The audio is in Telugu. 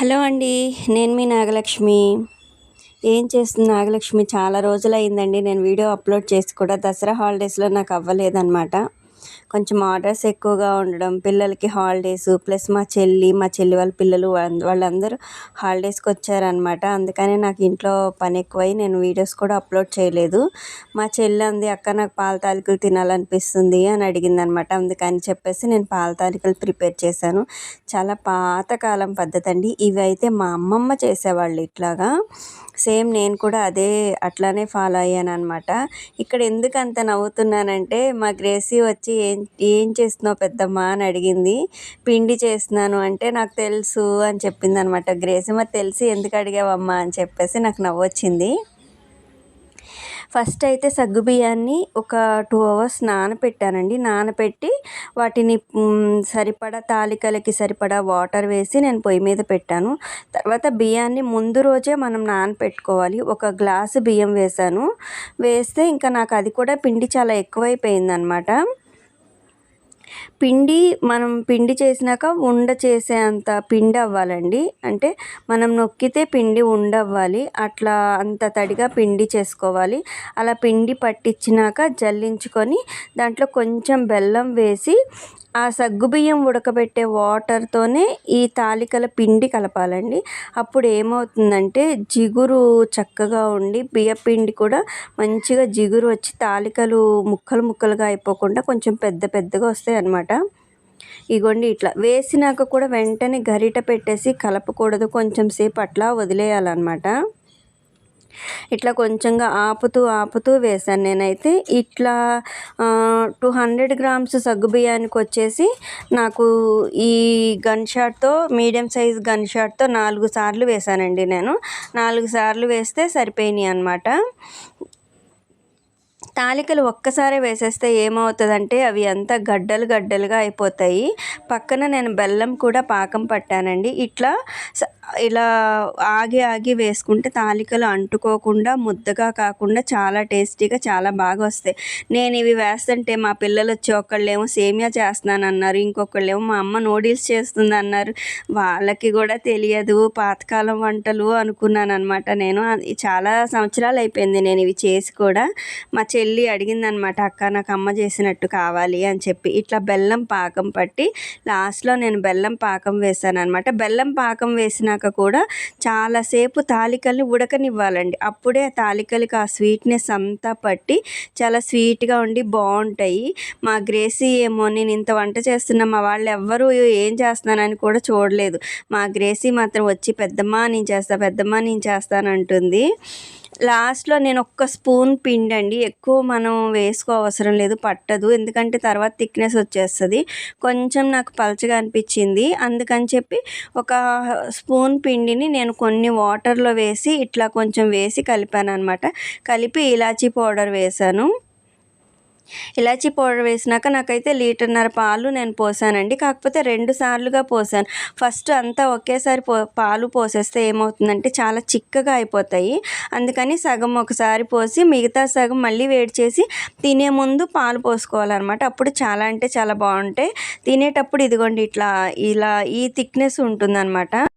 హలో అండి నేను మీ నాగలక్ష్మి. ఏం చేస్తుంది నాగలక్ష్మి? చాలా రోజులు అయిందండి నేను వీడియో అప్లోడ్ చేసి కూడా దసరా హాలిడేస్లో నాకు అవ్వలేదన్నమాట. కొంచెం ఆర్డర్స్ ఎక్కువగా ఉండడం పిల్లలకి హాలిడేస్ ప్లస్ మా చెల్లి మా చెల్లి వాళ్ళ పిల్లలు వాళ్ళందరూ హాలిడేస్కి వచ్చారనమాట అందుకనే నాకు ఇంట్లో పని ఎక్కువై నేను వీడియోస్ కూడా అప్లోడ్ చేయలేదు. మా చెల్లి అంది అక్క నాకు పాల తాలికలు తినాలనిపిస్తుంది అని అడిగింది అనమాట అందుకని చెప్పేసి నేను పాల తాలికలు ప్రిపేర్ చేశాను. చాలా పాతకాలం పద్ధతి అండి ఇవి అయితే మా అమ్మమ్మ చేసేవాళ్ళు ఇట్లాగా. సేమ్ నేను కూడా అదే అట్లానే ఫాలో అయ్యాను అనమాట ఇక్కడ ఎందుకు అంత నవ్వుతున్నానంటే మా గ్రేసీ వచ్చి ఏం ఏం చేస్తున్నావు పెద్దమ్మ అని అడిగింది. పిండి చేస్తున్నాను అంటే నాకు తెలుసు అని చెప్పింది అనమాట గ్రేసమ్మ తెలిసి ఎందుకు అడిగావమ్మా? అని చెప్పేసి నాకు నవ్వొచ్చింది. ఫస్ట్ అయితే సగ్గుబియ్యాన్ని ఒక టూ అవర్స్ నానపెట్టానండి. నానపెట్టి వాటిని సరిపడా తాలికలకి సరిపడా వాటర్ వేసి నేను పొయ్యి మీద పెట్టాను. తర్వాత బియ్యాన్ని ముందు రోజే మనం నానపెట్టుకోవాలి. ఒక గ్లాసు బియ్యం వేసాను వేస్తే ఇంకా నాకు అది కూడా పిండి చాలా ఎక్కువైపోయింది అనమాట పిండి మనం పిండి చేసినాక ఉండ చేసే అంత పిండి అవ్వాలండి. అంటే మనం నొక్కితే పిండి ఉండవ్వాలి. అట్లా అంత తడిగా పిండి చేసుకోవాలి. అలా పిండి పట్టించినాక జల్లించుకొని దాంట్లో కొంచెం బెల్లం వేసి ఆ సగ్గుబియ్యం ఉడకబెట్టే వాటర్తోనే ఈ తాలికల పిండి కలపాలండి. అప్పుడు ఏమవుతుందంటే జిగురు చక్కగా ఉండి బియ్య పిండి కూడా మంచిగా జిగురు వచ్చి తాలికలు ముక్కలు ముక్కలుగా అయిపోకుండా కొంచెం పెద్ద పెద్దగా వస్తాయి అన్నమాట ఇగోండి ఇట్లా వేసినాక కూడా వెంటనే గరిట పెట్టేసి కలపకూడదు. కొంచెం సేపు అట్లా వదిలేయాలన్నమాట. ఇట్లా కొంచెంగా ఆపుతూ ఆపుతూ వేసాను నేనైతే. ఇట్లా టూ హండ్రెడ్ గ్రామ్స్ సగ్గు బియ్యానికి వచ్చేసి నాకు ఈ గన్ షాట్తో మీడియం సైజ్ గన్ షాట్తో నాలుగు సార్లు వేసానండి నేను. నాలుగు సార్లు వేస్తే సరిపోయినాయి అనమాట తాలికలు ఒక్కసారి వేసేస్తే ఏమవుతుందంటే అవి అంతా గడ్డలు గడ్డలుగా అయిపోతాయి. పక్కన నేను బెల్లం కూడా పాకం పట్టానండి. ఇట్లా ఇలా ఆగి ఆగి వేసుకుంటే తాలికలు అంటుకోకుండా ముద్దగా కాకుండా చాలా టేస్టీగా చాలా బాగా వస్తాయి. నేను ఇవి వేస్తుంటే మా పిల్లలు వచ్చి ఒకళ్ళేమో సేమియా చేస్తున్నాను అన్నారు ఇంకొకళ్ళేమో మా అమ్మ నూడిల్స్ చేస్తుంది అన్నారు వాళ్ళకి కూడా తెలియదు పాతకాలం వంటలు అనుకున్నాను అనమాట నేను చాలా సంవత్సరాలు అయిపోయింది నేను ఇవి చేసి కూడా. మా చెల్లి అడిగిందనమాట అక్క నాకు అమ్మ చేసినట్టు కావాలి అని చెప్పి. ఇట్లా బెల్లం పాకం పట్టి లాస్ట్లో నేను బెల్లం పాకం వేసాను అనమాట బెల్లం పాకం వేసినాక కూడా చాలాసేపు తాలికల్ని ఉడకనివ్వాలండి. అప్పుడే ఆ తాలికలకి ఆ స్వీట్నెస్ అంతా పట్టి చాలా స్వీట్గా ఉండి బాగుంటాయి. మా గ్రేసీ ఏమో నేను ఇంత వంట చేస్తున్నా మా వాళ్ళు ఎవ్వరూ ఏం చేస్తున్నానని కూడా చూడలేదు. మా గ్రేసీ మాత్రం వచ్చి పెద్దమ్మ నేను చేస్తా పెద్దమ్మ నేను చేస్తానంటుంది లాస్ట్లో నేను ఒక్క స్పూన్ పిండి అండి ఎక్కువ మనం వేసుకో అవసరం లేదు పట్టదు. ఎందుకంటే తర్వాత థిక్నెస్ వచ్చేస్తుంది. కొంచెం నాకు పలచగా అనిపించింది. అందుకని చెప్పి ఒక స్పూన్ పిండిని నేను కొన్ని వాటర్లో వేసి ఇట్లా కొంచెం వేసి కలిపాను అనమాట కలిపి ఇలాచీ పౌడర్ వేసాను ఇలాచీ పౌడర్ వేసినాక నాకైతే లీటర్న్నర పాలు నేను పోసానండి. కాకపోతే రెండు సార్లుగా పోసాను. ఫస్ట్ అంతా ఒకేసారి పో పాలు పోసేస్తే ఏమవుతుందంటే చాలా చిక్కగా అయిపోతాయి. అందుకని సగం ఒకసారి పోసి మిగతా సగం మళ్ళీ వేడి చేసి తినే ముందు పాలు పోసుకోవాలన్నమాట. అప్పుడు చాలా అంటే చాలా బాగుంటాయి. తినేటప్పుడు ఇదిగోండి ఇట్లా ఇలా ఈ థిక్నెస్ ఉంటుందన్నమాట.